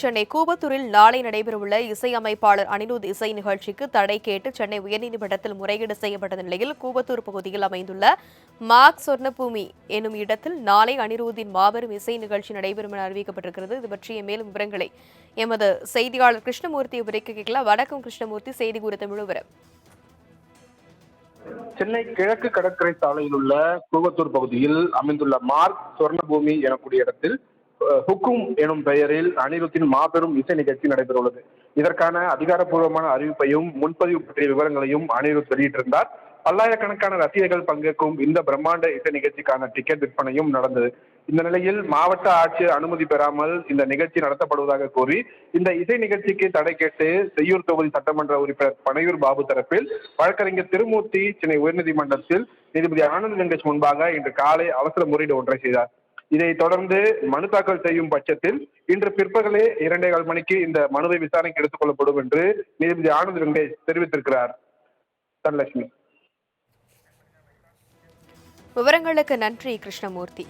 சென்னை கூவத்தூரில் நாளை நடைபெறவுள்ள இசையமைப்பாளர் அனிருத் இசை நிகழ்ச்சிக்கு தடை கேட்டு சென்னை உயர்நீதிமன்றத்தில் முறையீடு செய்யப்பட்ட நிலையில் கூவத்தூர் பகுதியில் அமைந்துள்ள மார்க் சொர்ணபூமி எனும் இடத்தில் நாளை அனிருத்தின் மாபெரும் இசை நிகழ்ச்சி நடைபெறும் என அறிவிக்கப்பட்டிருக்கிறது. இது பற்றிய மேலும் விவரங்களை எமது செய்தியாளர் கிருஷ்ணமூர்த்தி விவரிக்க கேட்கலாம். வணக்கம் கிருஷ்ணமூர்த்தி. செய்தி குறித்த முழுவரம் சென்னை கிழக்கு கடற்கரை சாலையில் உள்ள கூவத்தூர் பகுதியில் அமைந்துள்ள மார்க் சொர்ணபூமி எனக்கூடிய இடத்தில் ஹுக்கும் எனும் பெயரில் அனிருத்தின் மாபெரும் இசை நிகழ்ச்சி நடைபெறவுள்ளது. இதற்கான அதிகாரப்பூர்வமான அறிவிப்பையும் முன்பதிவு பற்றிய விவரங்களையும் அனிருத் வெளியிட்டிருந்தார். பல்லாயிரக்கணக்கான ரசிகர்கள் பங்கேற்கும் இந்த பிரம்மாண்ட இசை நிகழ்ச்சிக்கான டிக்கெட் விற்பனையும் நடந்தது. இந்த நிலையில் மாவட்ட ஆட்சியர் அனுமதி பெறாமல் இந்த நிகழ்ச்சி நடத்தப்படுவதாக கூறி இந்த இசை நிகழ்ச்சிக்கு தடை கேட்டு செய்யூர் தொகுதி சட்டமன்ற உறுப்பினர் பனையூர் பாபு தரப்பில் வழக்கறிஞர் திருமூர்த்தி சென்னை உயர்நீதிமன்றத்தில் நீதிபதி ஆனந்த் வெங்கடேஷ் முன்பாக இன்று காலை அவசர முறையீடு ஒன்றை செய்தார். இதை தொடர்ந்து மனு தாக்கல் செய்யும் பட்சத்தில் இன்று பிற்பகலே இரண்டே கால் மணிக்கு இந்த மனுவை விசாரணைக்கு எடுத்துக் கொள்ளப்படும் என்று நீதிபதி ஆனந்த் வெங்கடேஷ் தெரிவித்திருக்கிறார். தனலட்சுமி. விவரங்களுக்கு நன்றி கிருஷ்ணமூர்த்தி.